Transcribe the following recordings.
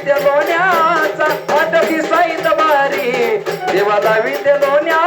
विद्य लोण्याचा आटकी साईत बारी देवाला विद्य लोण्या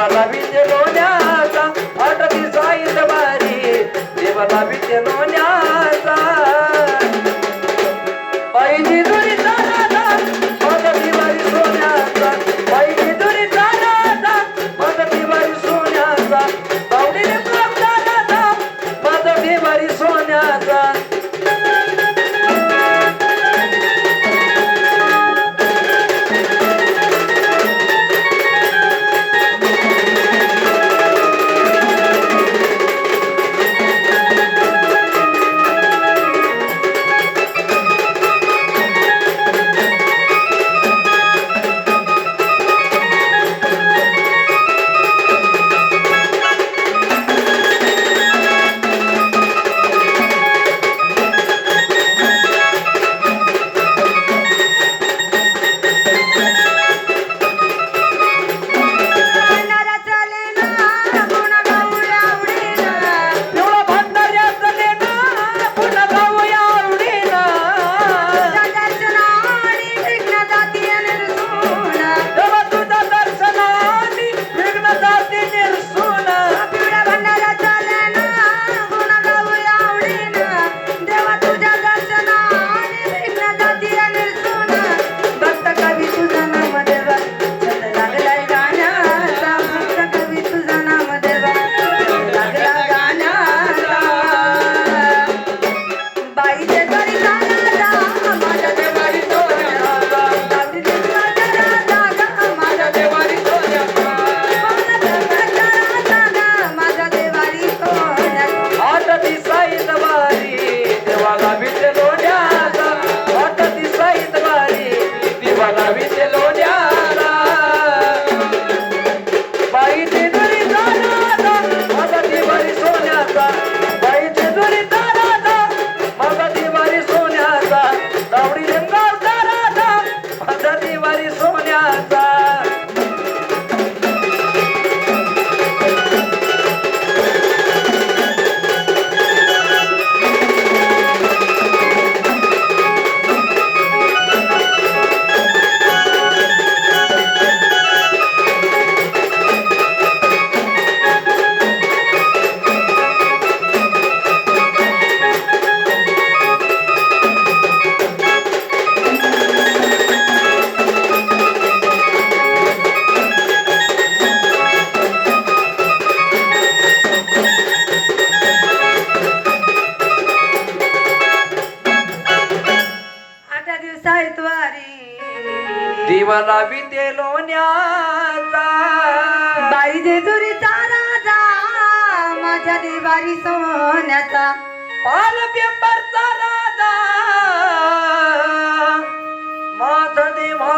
देवाला विद्य लोण्याचा आठ दिसाईत बारी देवाला विद्य लोण्याचा. पाहिजे दुरी दादा पद दिवाळी सोन्याचा. पाहिजे दुरी दादा पद दिवाळी सोन्याचा. पावडीने प्राप्त दादा पद दिवाळी सोन्याचा. கைத राजाला विते लोण्याचा बाई जेजुरीचा राजा माझ्या देवारी सोन्याचा. पाल पेपरचा राजा. माझ देवा